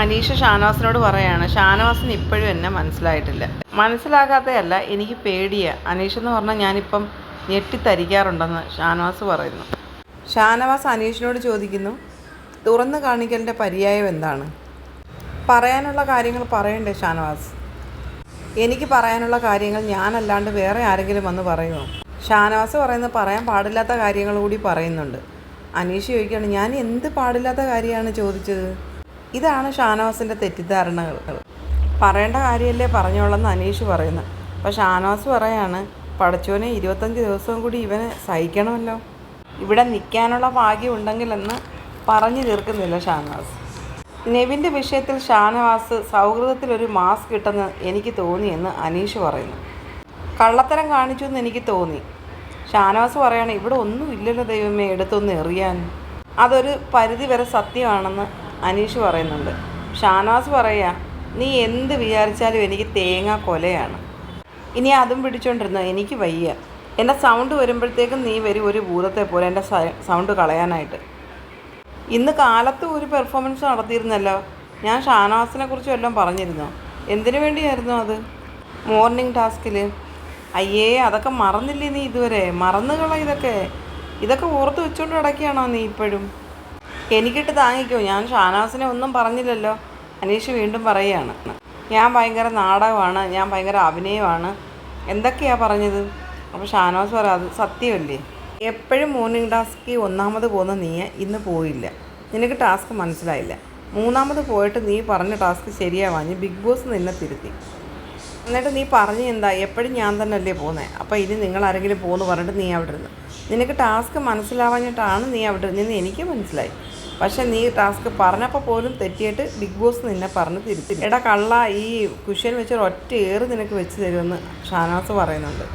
അനീഷ് ഷാനവാസിനോട് പറയാണ് ഷാനവാസിന് ഇപ്പോഴും എന്നെ മനസ്സിലായിട്ടില്ല. മനസ്സിലാകാത്തതല്ല എനിക്ക് പേടിയാ. അനീഷ് എന്ന് പറഞ്ഞാൽ ഞാനിപ്പം ഞെട്ടിത്തരിക്കാറുണ്ടെന്ന് ഷാനവാസ് പറയുന്നു. ഷാനവാസ് അനീഷിനോട് ചോദിക്കുന്നു തുറന്നു കാണിക്കലിന്റെ പര്യായം എന്താണ്? പറയാനുള്ള കാര്യങ്ങൾ പറയണ്ടേ ഷാനവാസ്? എനിക്ക് പറയാനുള്ള കാര്യങ്ങൾ ഞാനല്ലാണ്ട് വേറെ ആരെങ്കിലും വന്ന് പറയുമോ? ഷാനവാസ് പറയുന്നത് പറയാൻ പാടില്ലാത്ത കാര്യങ്ങൾ കൂടി പറയുന്നുണ്ട്. അനീഷ് ചോദിക്കുകയാണ് ഞാൻ എന്ത് പാടില്ലാത്ത കാര്യമാണ് ചോദിച്ചത്? ഇതാണ് ഷാനവാസിന്റെ തെറ്റിദ്ധാരണകൾ. പറയേണ്ട കാര്യമല്ലേ പറഞ്ഞോളെന്ന് അനീഷ് പറയുന്നു. അപ്പോൾ ഷാനവാസ് പറയാണ് പടച്ചോനെ ഇരുപത്തഞ്ച് ദിവസം കൂടി ഇവനെ സഹിക്കണമല്ലോ. ഇവിടെ നിൽക്കാനുള്ള ഭാഗ്യം ഉണ്ടെങ്കിലെന്ന് പറഞ്ഞു തീർക്കുന്നില്ല ഷാനവാസ്. നെവിന്റെ വിഷയത്തിൽ ഷാനവാസ് സൗഹൃദത്തിലൊരു മാസ്ക് കിട്ടുന്ന എനിക്ക് തോന്നിയെന്ന് അനീഷ് പറയുന്നു. കള്ളത്തരം കാണിച്ചു എന്ന് എനിക്ക് തോന്നി. ഷാനവാസ് പറയാണ് ഇവിടെ ഒന്നും ഇല്ലല്ലോ ദൈവമേ എടുത്തൊന്ന് എറിയാൻ. അതൊരു പരിധി വരെ സത്യമാണെന്ന് അനീഷ് പറയുന്നുണ്ട്. ഷാനാസ് പറയാ നീ എന്ത് വിചാരിച്ചാലും എനിക്ക് തേങ്ങ കൊലയാണ്. ഇനി അതും പിടിച്ചോണ്ടിരുന്നു എനിക്ക് വയ്യ. എന്റെ സൗണ്ട് വരുമ്പോഴത്തേക്കും നീ വരും ഒരു ഭൂതത്തെ പോലെ എന്റെ സൗണ്ട് കളയാനായിട്ട്. ഇന്ന് കാലത്ത് ഒരു പെർഫോമൻസ് നടത്തിയിരുന്നല്ലോ. ഞാൻ ഷാനവാസിനെ കുറിച്ച് വല്ലതും പറഞ്ഞിരുന്നോ? എന്തിനു വേണ്ടിയായിരുന്നു അത്? മോർണിംഗ് ടാസ്കിൽ അയ്യേ അതൊക്കെ മറന്നില്ലേ നീ ഇതുവരെ? മറന്നുകള ഇതൊക്കെ. ഇതൊക്കെ ഓർത്ത് വെച്ചുകൊണ്ട് കിടക്കുകയാണോ നീ ഇപ്പോഴും? എനിക്കിട്ട് താങ്ങിക്കോ. ഞാൻ ഷാനാസിനെ ഒന്നും പറഞ്ഞില്ലല്ലോ. അനീഷ് വീണ്ടും പറയുകയാണ്. ഞാൻ ഭയങ്കര നാടകമാണ്. ഞാൻ ഭയങ്കര അഭിനയമാണ്. എന്തൊക്കെയാണ് പറഞ്ഞത്? അപ്പോൾ ഷാനവാസ് പറയാം അത് സത്യമല്ലേ? എപ്പോഴും മോർണിംഗ് ടാസ്കിൽ ഒന്നാമത് പോകുന്ന നീ ഇന്ന് പോയില്ല. നിനക്ക് ടാസ്ക് മനസ്സിലായില്ല. മൂന്നാമത് പോയിട്ട് നീ പറഞ്ഞ ടാസ്ക് ശരിയാവാഞ്ഞ് ബിഗ് ബോസ് നിന്നെ തിരുത്തി. എന്നിട്ട് നീ പറഞ്ഞു എന്താ? എപ്പോഴും ഞാൻ തന്നെ അല്ലേ പോകുന്നത് അപ്പോൾ ഇനി നിങ്ങൾ ആരെങ്കിലും പോകുന്നു പറഞ്ഞിട്ട് നീ അവിടെ ഇരുന്നു. നിനക്ക് ടാസ്ക് മനസ്സിലാവാഞ്ഞിട്ടാണ് നീ അവിടെ ഇരുന്നെന്ന് എനിക്ക് മനസ്സിലായി. പക്ഷെ നീ ടാസ്ക് പറഞ്ഞപ്പോൾ പോലും തെറ്റിയിട്ട് ബിഗ് ബോസ് നിന്നെ പറഞ്ഞ് തിരുത്തി. എടാ കള്ള ഈ കുഷ്യൻ വെച്ചൊരു ഒറ്റ ഏറ് നിനക്ക് വെച്ച് തരുമെന്ന് ഷാനാസ് പറയുന്നുണ്ട്.